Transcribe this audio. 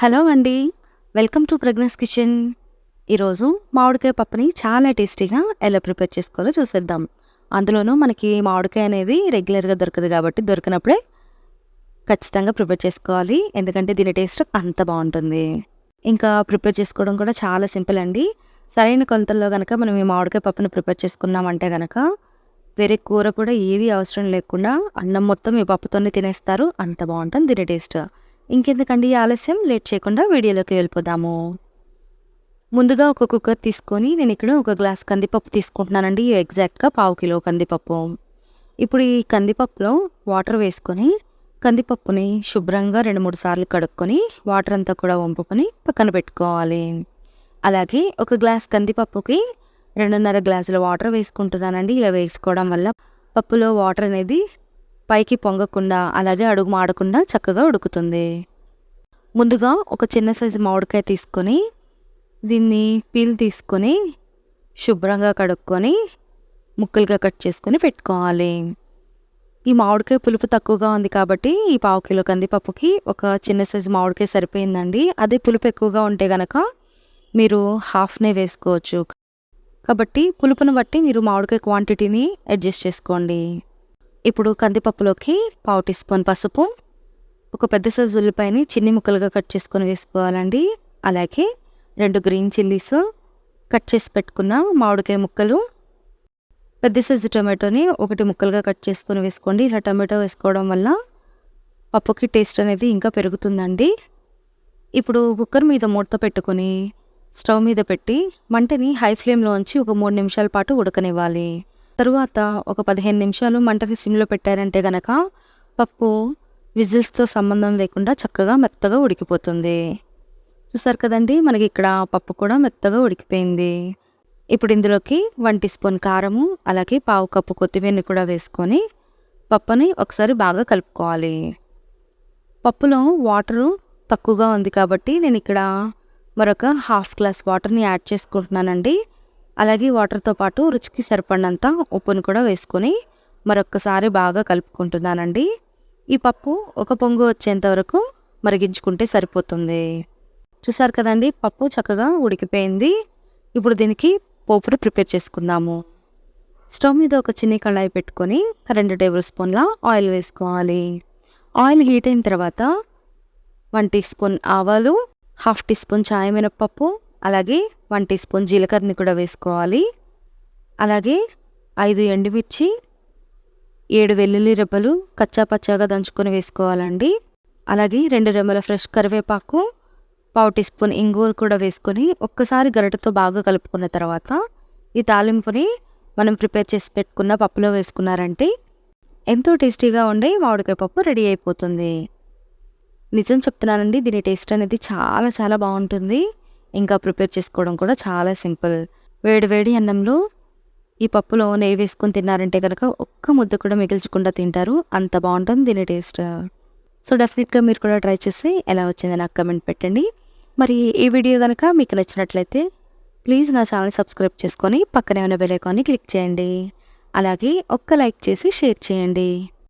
Hello అండి. Welcome to Pragna's kitchen. ఈరోజు మామిడికాయ పప్పుని చాలా టేస్టీగా ఎలా ప్రిపేర్ చేసుకోవాలో చూసేద్దాం. అందులోనూ మనకి మామిడికాయ అనేది రెగ్యులర్గా దొరకదు కాబట్టి దొరికినప్పుడే ఖచ్చితంగా ప్రిపేర్ చేసుకోవాలి. ఎందుకంటే దీని టేస్ట్ అంత బాగుంటుంది. ఇంకా ప్రిపేర్ చేసుకోవడం కూడా చాలా సింపుల్ అండి. సరైన కొలతల్లో కనుక మనం ఈ మామిడికాయ పప్పుని ప్రిపేర్ చేసుకున్నామంటే కనుక వేరే కూర కూడా ఏది అవసరం లేకుండా అన్నం మొత్తం ఈ పప్పుతోనే తినేస్తారు. అంత బాగుంటుంది దీని టేస్ట్. ఇంకెందుకండి ఈ ఆలస్యం? లేట్ చేయకుండా వీడియోలోకి వెళ్ళిపోదాము. ముందుగా ఒక కుక్కర్ తీసుకొని నేను ఇక్కడ ఒక గ్లాస్ కందిపప్పు తీసుకుంటున్నానండి. ఎగ్జాక్ట్గా పావు కిలో కందిపప్పు. ఇప్పుడు ఈ కందిపప్పులో వాటర్ వేసుకొని కందిపప్పుని శుభ్రంగా రెండు మూడు సార్లు కడుక్కొని వాటర్ అంతా కూడా వంపుకొని పక్కన పెట్టుకోవాలి. అలాగే ఒక గ్లాస్ కందిపప్పుకి రెండున్నర గ్లాసుల వాటర్ వేసుకుంటున్నానండి. ఇలా వేసుకోవడం వల్ల పప్పులో వాటర్ అనేది పైకి పొంగకుండా అలాగే అడుగు మాడకుండా చక్కగా ఉడుకుతుంది. ముందుగా ఒక చిన్న సైజు మామిడికాయ తీసుకొని దీన్ని పీల్ తీసుకొని శుభ్రంగా కడుక్కొని ముక్కలుగా కట్ చేసుకొని పెట్టుకోవాలి. ఈ మామిడికాయ పులుపు తక్కువగా ఉంది కాబట్టి ఈ పావు కిలో కందిపప్పుకి ఒక చిన్న సైజు మామిడికాయ సరిపోయిందండి. అదే పులుపు ఎక్కువగా ఉంటే గనక మీరు హాఫ్నే వేసుకోవచ్చు. కాబట్టి పులుపును బట్టి మీరు మామిడికాయ క్వాంటిటీని అడ్జస్ట్ చేసుకోండి. ఇప్పుడు కందిపప్పులోకి పావు టీ స్పూన్ పసుపు ఒక పెద్ద సైజు ఉల్లిపాయని చిన్ని ముక్కలుగా కట్ చేసుకొని వేసుకోవాలండి. అలాగే రెండు గ్రీన్ చిల్లీస్ కట్ చేసి పెట్టుకున్న మామిడికాయ ముక్కలు పెద్ద సైజు టొమాటోని ఒకటి ముక్కలుగా కట్ చేసుకొని వేసుకోండి. ఇలా టొమాటో వేసుకోవడం వల్ల పప్పుకి టేస్ట్ అనేది ఇంకా పెరుగుతుందండి. ఇప్పుడు కుక్కర్ మీద మూత పెట్టుకొని స్టవ్ మీద పెట్టి మంటని హై ఫ్లేమ్లో ఉంచి ఒక మూడు నిమిషాల పాటు ఉడకనివ్వాలి. తరువాత ఒక పదిహేను నిమిషాలు మంటని సిమ్లో పెట్టారంటే గనక పప్పు విజిల్స్తో సంబంధం లేకుండా చక్కగా మెత్తగా ఉడికిపోతుంది. చూసారు కదండి మనకి ఇక్కడ పప్పు కూడా మెత్తగా ఉడికిపోయింది. ఇప్పుడు ఇందులోకి వన్ టీ స్పూన్ కారము అలాగే పావు కప్పు కొత్తిమీరని కూడా వేసుకొని పప్పుని ఒకసారి బాగా కలుపుకోవాలి. పప్పులో వాటరు తక్కువగా ఉంది కాబట్టి నేను ఇక్కడ మరొక హాఫ్ గ్లాస్ వాటర్ని యాడ్ చేసుకుంటున్నానండి. అలాగే వాటర్తో పాటు రుచికి సరిపడినంత ఉప్పుని కూడా వేసుకొని మరొక్కసారి బాగా కలుపుకుంటున్నానండి. ఈ పప్పు ఒక పొంగు వచ్చేంత వరకు మరిగించుకుంటే సరిపోతుంది. చూసారు కదండి పప్పు చక్కగా ఉడికిపోయింది. ఇప్పుడు దీనికి పోపును ప్రిపేర్ చేసుకుందాము. స్టవ్ మీద ఒక చిన్న కళాయి పెట్టుకొని రెండు టేబుల్ స్పూన్ల ఆయిల్ వేసుకోవాలి. ఆయిల్ హీట్ అయిన తర్వాత వన్ టీ స్పూన్ ఆవాలు హాఫ్ టీ స్పూన్ చాయ్ మినప్పప్పు అలాగే వన్ టీ స్పూన్ జీలకర్రని కూడా వేసుకోవాలి. అలాగే ఐదు ఎండుమిర్చి ఏడు వెల్లుల్లి రెబ్బలు కచ్చా పచ్చాగా దంచుకొని వేసుకోవాలండి. అలాగే రెండు రెమ్మల ఫ్రెష్ కరివేపాకు పావు టీ స్పూన్ ఇంగూరు కూడా వేసుకొని ఒక్కసారి గరిటతో బాగా కలుపుకున్న తర్వాత ఈ తాలింపుని మనం ప్రిపేర్ చేసి పెట్టుకున్న పప్పులో వేసుకున్నారంటే ఎంతో టేస్టీగా ఉండే మామిడికాయ పప్పు రెడీ అయిపోతుంది. నిజం చెప్తున్నానండి దీని టేస్ట్ అనేది చాలా చాలా బాగుంటుంది. ఇంకా ప్రిపేర్ చేసుకోవడం కూడా చాలా సింపుల్. వేడి వేడి అన్నంలో ఈ పప్పులో నెయ్యి వేసుకొని తిన్నారంటే కనుక ఒక్క ముద్ద కూడా మిగిల్చకుండా తింటారు. అంత బాగుంటుంది దీని టేస్ట్. సో డెఫినెట్గా మీరు కూడా ట్రై చేసి ఎలా వచ్చింది నాకు కమెంట్ పెట్టండి. మరి ఈ వీడియో కనుక మీకు నచ్చినట్లయితే ప్లీజ్ నా ఛానల్ సబ్స్క్రైబ్ చేసుకొని పక్కనే ఉన్న బెల్ ఐకాన్ని క్లిక్ చేయండి. అలాగే ఒక్క లైక్ చేసి షేర్ చేయండి.